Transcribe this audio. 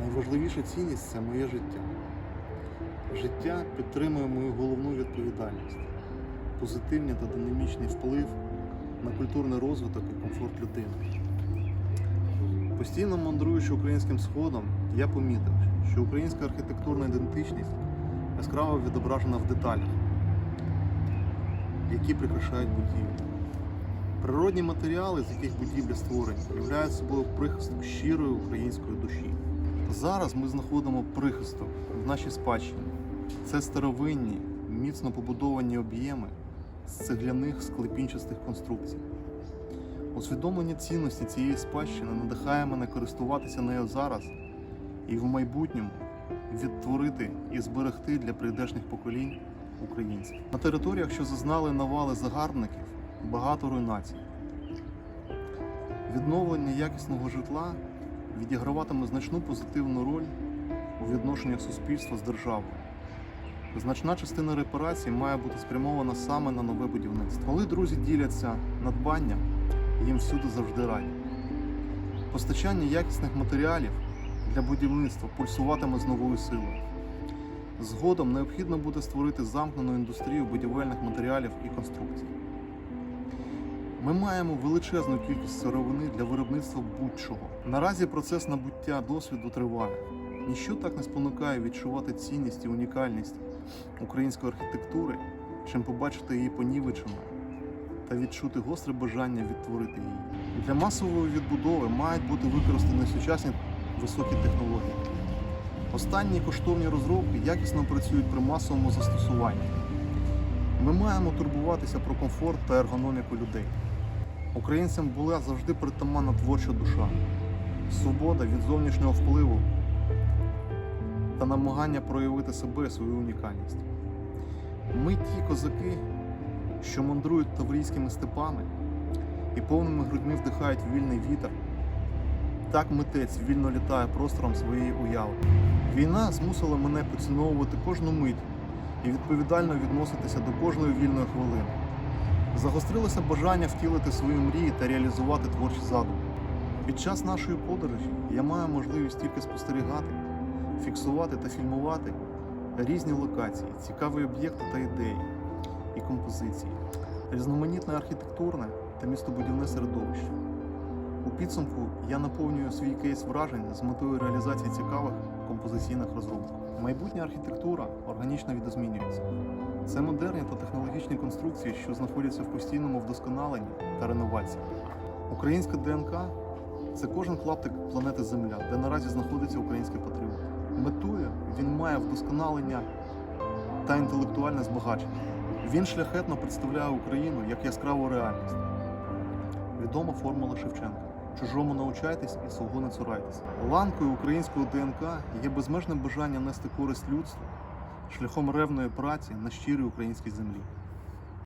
Найважливіша цінність це моє життя. Життя підтримує мою головну відповідальність, позитивний та динамічний вплив на культурний розвиток і комфорт людини. Постійно мандруючи українським сходом, я помітив, що українська архітектурна ідентичність яскраво відображена в деталях, які прикрашають будівлі. Природні матеріали, з яких будівлі створені, являють собою прихисток щирої української душі. Зараз ми знаходимо прихисток в нашій спадщині. Це старовинні, міцно побудовані об'єми з цегляних склепінчастих конструкцій. Усвідомлення цінності цієї спадщини надихає мене користуватися нею зараз і в майбутньому відтворити і зберегти для прийдешніх поколінь українців. На територіях, що зазнали навали загарбників, багато руйнацій. Відновлення якісного житла відіграватиме значну позитивну роль у відношеннях суспільства з державою. Значна частина репарацій має бути спрямована саме на нове будівництво. Коли друзі діляться надбанням, їм всюди завжди раді. Постачання якісних матеріалів для будівництва пульсуватиме з новою силою. Згодом необхідно буде створити замкнену індустрію будівельних матеріалів і конструкцій. Ми маємо величезну кількість сировини для виробництва будь-чого. Наразі процес набуття досвіду триває. Ніщо так не спонукає відчувати цінність і унікальність української архітектури, чим побачити її понівеченою та відчути гостре бажання відтворити її. Для масової відбудови мають бути використані сучасні високі технології. Останні коштовні розробки якісно працюють при масовому застосуванні. Ми маємо турбуватися про комфорт та ергономіку людей. Українцям була завжди притаманна творча душа, свобода від зовнішнього впливу та намагання проявити себе і свою унікальність. Ми ті козаки, що мандрують таврійськими степами і повними грудьми вдихають вільний вітер. Так митець вільно літає простором своєї уяви. Війна змусила мене поціновувати кожну мить і відповідально відноситися до кожної вільної хвилини. Загострилося бажання втілити свої мрії та реалізувати творчі задуми. Під час нашої подорожі я маю можливість тільки спостерігати, фіксувати та фільмувати різні локації, цікаві об'єкти та ідеї і композиції, різноманітне архітектурне та містобудівне середовище. У підсумку я наповнюю свій кейс вражень з метою реалізації цікавих композиційних розробок. Майбутня архітектура органічно відозмінюється. Це модерні та технологічні конструкції, що знаходяться в постійному вдосконаленні та реновації. Українська ДНК це кожен клаптик планети Земля, де наразі знаходиться український патріот. Метою він має вдосконалення та інтелектуальне збагачення. Він шляхетно представляє Україну як яскраву реальність. Відома формула Шевченка. Чужому навчайтесь і свого не цурайтесь. Ланкою українського ДНК є безмежне бажання нести користь людству шляхом ревної праці на щирій українській землі.